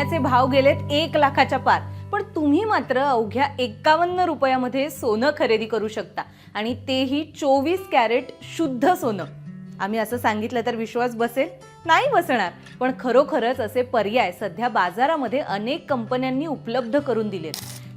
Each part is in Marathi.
सोन्याचे भाव गेलेत एक लाखाच्या पार. पण तुम्ही मात्र अवघ्या एकावन्न रुपयामध्ये सोनं खरेदी करू शकता. आणि तेही चोवीस कॅरेट शुद्ध सोनं. आम्ही असं सांगितलं तर विश्वास बसेल? नाही बसणार. पण खरोखरच असे पर्याय सध्या बाजारामध्ये अनेक कंपन्यांनी उपलब्ध करून दिलेत.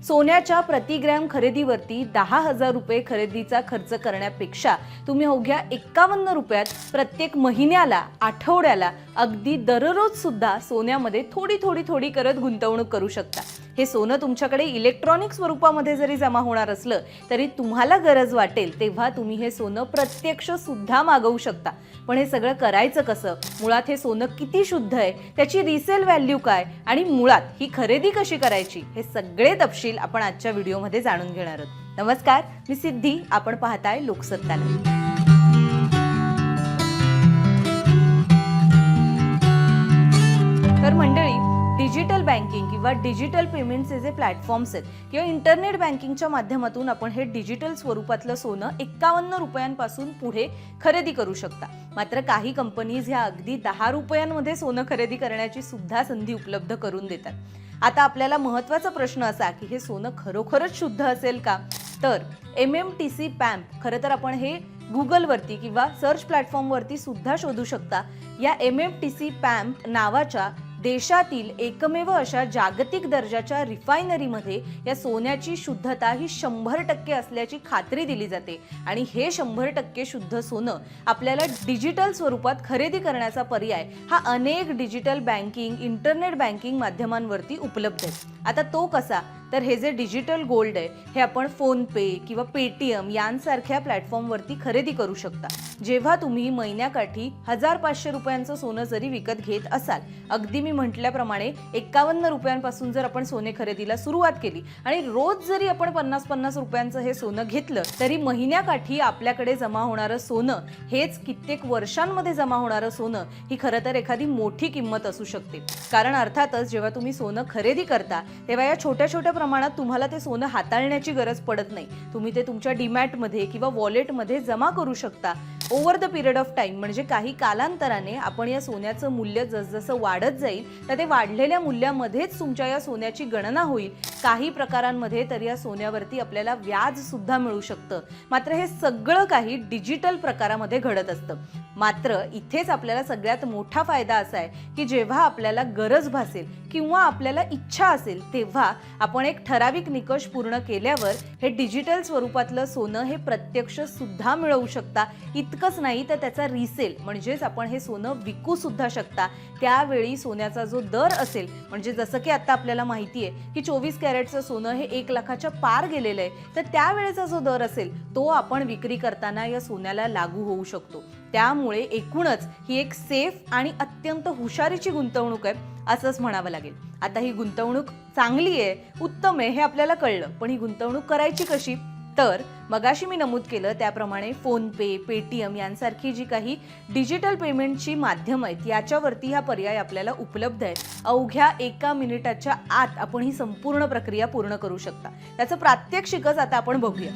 सोन्याच्या प्रतिग्रॅम खरेदीवरती दहा हजार रुपये खरेदीचा खर्च करण्यापेक्षा तुम्ही अवघ्या एक्कावन्न रुपयात प्रत्येक महिन्याला आठवड्याला अगदी दररोज सुद्धा सोन्यामध्ये थोडी थोडी थोडी करत गुंतवणूक करू शकता. हे सोनं तुमच्याकडे इलेक्ट्रॉनिक स्वरूपामध्ये जरी जमा होणार असलं तरी तुम्हाला गरज वाटेल तेव्हा तुम्ही हे सोनं प्रत्यक्ष सुद्धा मागवू शकता. पण हे सगळं करायचं कसं? मुळात हे सोनं किती शुद्ध आहे? त्याची रिसेल व्हॅल्यू काय? आणि मुळात ही खरेदी कशी करायची? हे सगळे तपशील आपण आजच्या व्हिडिओमध्ये जाणून घेणार आहोत. नमस्कार मी सिद्धी. आपण पाहताय लोकसत्ताला. बँकिंग किंवा डिजिटल पेमेंटचे जे प्लॅटफॉर्म्स आहेत किंवा इंटरनेट बँकिंगच्या माध्यमातून आपण हे डिजिटल स्वरूपातलं सोनं एक्कावन्न रुपयांपासून पुढे खरेदी करू शकता. मात्र काही कंपनीज ह्या अगदी दहा रुपयांमध्ये सोनं खरेदी करण्याची सुद्धा संधी उपलब्ध करून देतात. आता आपल्याला महत्त्वाचा प्रश्न असा की हे सोनं खरोखरच शुद्ध असेल का? तर M M T C PAMP खरं तर आपण हे गुगलवरती किंवा सर्च प्लॅटफॉर्मवरती सुद्धा शोधू शकता. या M M T C PAMP नावाच्या देशातील एकमेव अशा जागतिक दर्जाच्या रिफायनरीमध्ये या सोन्याची शुद्धता ही शंभर टक्के असल्याची खात्री दिली जाते. आणि हे शंभर टक्के शुद्ध सोनं आपल्याला डिजिटल स्वरूपात खरेदी करण्याचा पर्याय हा अनेक डिजिटल बँकिंग इंटरनेट बँकिंग माध्यमांवरती उपलब्ध आहे. आता तो कसा? तर हे जे डिजिटल गोल्ड आहे हे आपण फोनपे किंवा पेटीएम यांसारख्या प्लॅटफॉर्मवरती खरेदी करू शकता. जेव्हा तुम्ही महिन्याकाठी हजार पाचशे रुपयांचं सोनं जरी विकत घेत असाल अगदी मी म्हटल्याप्रमाणे एकावन्न रुपयांपासून जर आपण सोने खरेदीला सुरुवात केली आणि रोज जरी आपण पन्नास पन्नास रुपयांचं हे सोनं घेतलं तरी महिन्याकाठी आपल्याकडे जमा होणारं सोनं हेच कित्येक वर्षांमध्ये जमा होणारं सोनं ही खरं तर एखादी मोठी किंमत असू शकते. कारण अर्थातच जेव्हा तुम्ही सोनं खरेदी करता तेव्हा या छोट्या छोट्या प्रमाणात तुम्हाला ते सोनं हाताळण्याची गरज पडत नाही. तुम्ही ते तुमच्या डीमॅटमध्ये किंवा वॉलेटमध्ये जमा करू शकता. Over the period of time म्हणजे काही कालांतराने आपण या सोन्याचं मूल्य जसजसं वाढत जाईल तर ते वाढलेल्या मूल्यामध्येच तुमच्या या सोन्याची गणना होईल. काही प्रकारांमध्ये तर या सोन्यावरती आपल्याला व्याज सुद्धा मिळू शकतं. मात्र हे सगळं काही डिजिटल प्रकारामध्ये घडत असतं. मात्र इथेच आपल्याला सगळ्यात मोठा फायदा असा आहे की जेव्हा आपल्याला गरज भासेल किंवा आपल्याला इच्छा असेल तेव्हा आपण एक ठराविक निकष पूर्ण केल्यावर हे डिजिटल स्वरूपातलं सोनं हे प्रत्यक्ष सुद्धा मिळवू शकता. इतकं इतकंच नाही तर त्याचा रिसेल म्हणजेच आपण हे सोनं विकू सुद्धा शकता. त्यावेळी सोन्याचा जो दर असेल म्हणजे जसं की आता आपल्याला माहिती आहे की चोवीस कॅरेटचं सोनं हे एक लाखाच्या पार गेलेलं आहे तर त्यावेळेचा जो दर असेल तो आपण विक्री करताना या सोन्याला लागू होऊ शकतो. त्यामुळे एकूणच ही एक सेफ आणि अत्यंत हुशारीची गुंतवणूक आहे असंच म्हणावं लागेल. आता ही गुंतवणूक चांगली आहे उत्तम आहे हे आपल्याला कळलं पण ही गुंतवणूक करायची कशी? तर मगाशी मी नमूद केलं त्याप्रमाणे फोनपे पेटीएम यांसारखी जी काही डिजिटल पेमेंटची माध्यमं आहेत याच्यावरती हा पर्याय आपल्याला उपलब्ध आहे. अवघ्या एका मिनिटाच्या आत आपण ही संपूर्ण प्रक्रिया पूर्ण करू शकता. त्याचं प्रात्यक्षिकच आता आपण बघूया.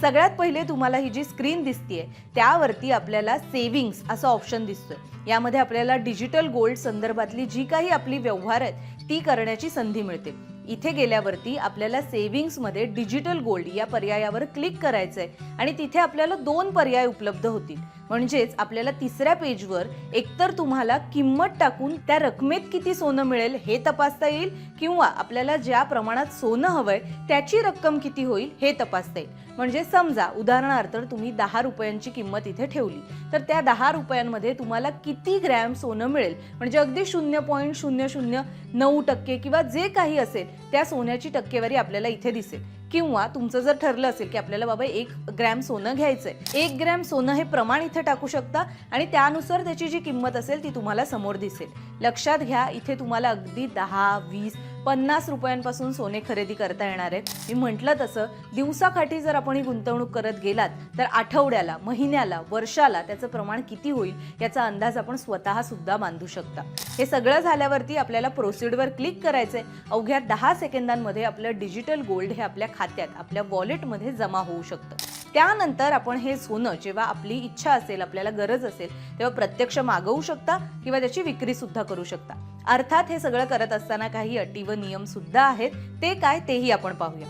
सगळ्यात पहिले तुम्हाला ही जी स्क्रीन दिसतीये त्यावरती आपल्याला सेव्हिंग्स असं ऑप्शन दिसतोय. यामध्ये आपल्याला डिजिटल गोल्ड संदर्भातली जी काही आपली व्यवहार आहेत ती करण्याची संधी मिळते. इथे गेल्यावरती आपल्याला सेव्हिंग्समध्ये डिजिटल गोल्ड या पर्यायावर क्लिक करायचं आहे आणि तिथे आपल्याला दोन पर्याय उपलब्ध होतील. म्हणजेच आपल्याला तिसऱ्या पेजवर एकतर तुम्हाला किंमत टाकून त्या रकमेत किती सोनं मिळेल हे तपासता येईल किंवा आपल्याला ज्या प्रमाणात सोनं हवंय त्याची रक्कम किती होईल हे तपासता येईल. म्हणजे समजा उदाहरणार्थ तुम्ही दहा रुपयांची किंमत इथे ठेवली. तर त्या दहा रुपयांमध्ये तुम्हाला किती ग्रॅम सोनं मिळेल? म्हणजे अगदी शून्य पॉईंट शून्य शून्य नऊ टक्के किंवा जे काही असेल त्या सोन्याची टक्केवारी आपल्याला इथे दिसेल. किंवा तुमचं जर ठरलं असेल की आपल्याला बाबा एक ग्रॅम सोनं घ्यायचंय एक ग्रॅम सोनं हे प्रमाण इथे टाकू शकता आणि त्यानुसार त्याची जी किंमत असेल ती तुम्हाला समोर दिसेल. लक्षात घ्या इथे तुम्हाला अगदी दहा वीस पन्नास रुपयांपासून सोने खरेदी करता येणार आहेत. मी म्हटलं तसं दिवसाकाठी जर आपण ही गुंतवणूक करत गेलात तर आठवड्याला महिन्याला वर्षाला त्याचं प्रमाण किती होईल याचा अंदाज आपण स्वतःसुद्धा बांधू शकता. हे सगळं झाल्यावरती आपल्याला प्रोसिडवर क्लिक करायचंय. अवघ्या दहा सेकंदांमध्ये आपलं डिजिटल गोल्ड हे आपल्या खात्यात आपल्या वॉलेटमध्ये जमा होऊ शकतं. त्यानंतर आपण हे सोनं जेव्हा आपली इच्छा असेल आपल्याला गरज असेल तेव्हा प्रत्यक्ष मागवू शकता किंवा त्याची विक्री सुद्धा करू शकता. अर्थात हे सगळं करत असताना काही अटी व नियम सुद्धा आहेत. ते काय तेही आपण पाहूया.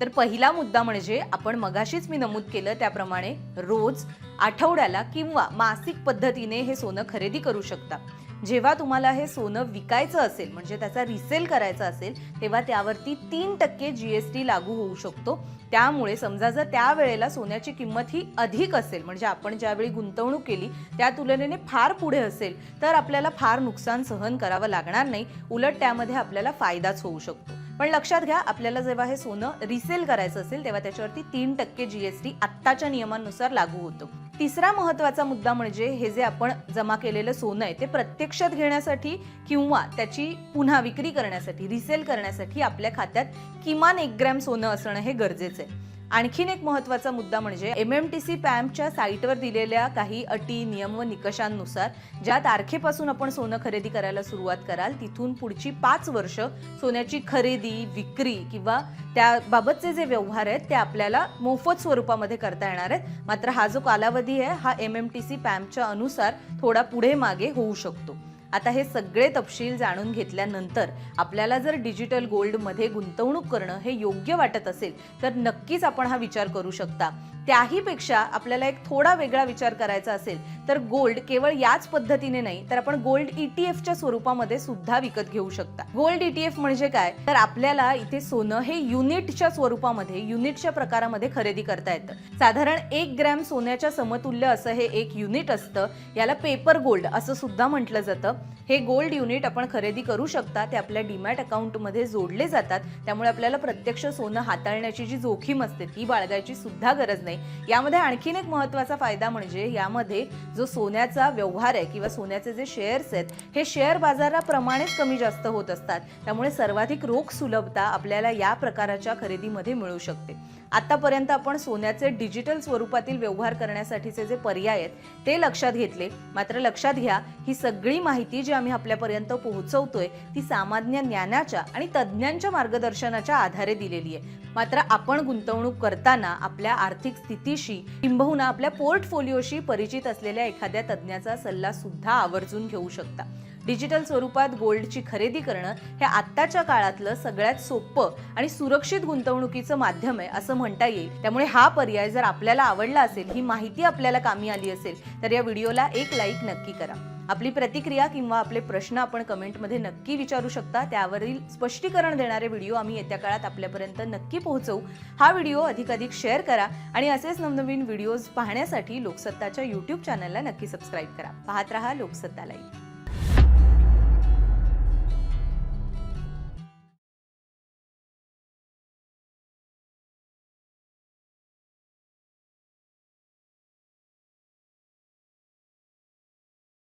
तर पहिला मुद्दा म्हणजे आपण मगाशीच मी नमूद केलं त्याप्रमाणे रोज आठवड्याला किंवा मासिक पद्धतीने हे सोनं खरेदी करू शकता. जेव्हा तुम्हाला हे सोनं विकायचं असेल म्हणजे त्याचा रिसेल करायचा असेल तेव्हा त्यावरती तीन टक्के जीएसटी लागू होऊ शकतो. त्यामुळे समजा जर त्यावेळेला सोन्याची किंमत ही अधिक असेल म्हणजे आपण ज्यावेळी गुंतवणूक केली त्या तुलनेने फार पुढे असेल तर आपल्याला फार नुकसान सहन करावं लागणार नाही. उलट त्यामध्ये आपल्याला फायदाच होऊ शकतो. पण लक्षात घ्या आपल्याला जेव्हा हे सोनं रिसेल करायचं असेल तेव्हा त्याच्यावरती तीन टक्के जीएसटी आत्ताच्या नियमांनुसार लागू होतो. तिसरा महत्त्वाचा मुद्दा म्हणजे हे जे आपण जमा केलेलं सोनं आहे ते प्रत्यक्षात घेण्यासाठी किंवा त्याची पुन्हा विक्री करण्यासाठी रिसेल करण्यासाठी आपल्या खात्यात किमान एक ग्रॅम सोनं असणं हे गरजेचं आहे. आणखीन एक महत्त्वाचा मुद्दा म्हणजे एम एम टी सी पॅम्पच्या साईटवर दिलेल्या काही अटी नियम व निकषांनुसार ज्या तारखेपासून आपण सोनं खरेदी करायला सुरुवात कराल तिथून पुढची पाच वर्ष सोन्याची खरेदी विक्री किंवा त्याबाबतचे जे व्यवहार आहेत ते आपल्याला मोफत स्वरूपामध्ये करता येणार आहेत. मात्र हा जो कालावधी आहे हा एम एम टी सी पॅम्पच्या अनुसार थोडा पुढे मागे होऊ शकतो. आता हे सगळे तपशील जाणून घेतल्यानंतर आपल्याला जर डिजिटल गोल्डमध्ये गुंतवणूक करणं हे योग्य वाटत असेल तर नक्कीच आपण हा विचार करू शकता. त्याहीपेक्षा आपल्याला एक थोडा वेगळा विचार करायचा असेल तर गोल्ड केवळ याच पद्धतीने नाही तर आपण गोल्ड ईटीएफच्या स्वरूपामध्ये सुद्धा विकत घेऊ शकता. गोल्ड ईटीएफ म्हणजे काय? तर आपल्याला इथे सोनं हे युनिटच्या स्वरूपामध्ये युनिटच्या प्रकारामध्ये खरेदी करता येतं. साधारण एक ग्रॅम सोन्याच्या समतुल्य असं हे एक युनिट असतं याला पेपर गोल्ड असं सुद्धा म्हटलं जातं. हे गोल्ड युनिट आपण खरेदी करू शकता ते आपल्या डीमॅट अकाउंटमध्ये जोडले जातात त्यामुळे आपल्याला प्रत्यक्ष सोनं हाताळण्याची जी जोखीम असते ती बाळगायची सुद्धा गरज नाही. यामध्ये आणखीन एक महत्त्वाचा फायदा म्हणजे यामध्ये जो सोन्याचा व्यवहार आहे किंवा सोन्याचे जे शेअर्स आहेत हे शेअर बाजाराप्रमाणेच कमी जास्त होत असतात. त्यामुळे सर्वाधिक रोख सुलभता आपल्याला या प्रकाराच्या खरेदीमध्ये मिळू शकते. आतापर्यंत आपण सोन्याचे डिजिटल स्वरूपातील व्यवहार करण्यासाठीचे जे पर्याय आहेत ते लक्षात घेतले. मात्र लक्षात घ्या ही सगळी माहिती जी आम्ही आपल्यापर्यंत पोहोचवतोय ती सामान्य ज्ञानाच्या आणि तज्ज्ञांच्या मार्गदर्शनाच्या आधारे दिलेली आहे. मात्र आपण गुंतवणूक करताना आपल्या आर्थिक स्थितीशी किंबहुना आपल्या पोर्टफोलिओशी परिचित असलेल्या एखाद्या तज्ज्ञाचा सल्ला सुद्धा आवर्जून घेऊ शकता. डिजिटल स्वरूपात गोल्डची खरेदी करणं हे आत्ताच्या काळातलं सगळ्यात सोपं आणि सुरक्षित गुंतवणुकीचं माध्यम आहे असं म्हणता येईल. त्यामुळे हा पर्याय जर आपल्याला आवडला असेल ही माहिती आपल्याला कामी आली असेल तर या व्हिडिओला एक लाईक नक्की करा. आपली प्रतिक्रिया किंवा आपले प्रश्न आपण कमेंटमध्ये नक्की विचारू शकता. त्यावरील स्पष्टीकरण देणारे व्हिडिओ आम्ही येत्या काळात आपल्यापर्यंत नक्की पोहोचवू. हा व्हिडिओ अधिकाधिक शेअर करा आणि असेच नवनवीन व्हिडिओज पाहण्यासाठी लोकसत्ताच्या यूट्यूब चॅनलला नक्की सबस्क्राईब करा. पाहत रहा लोकसत्ता लाईव्ह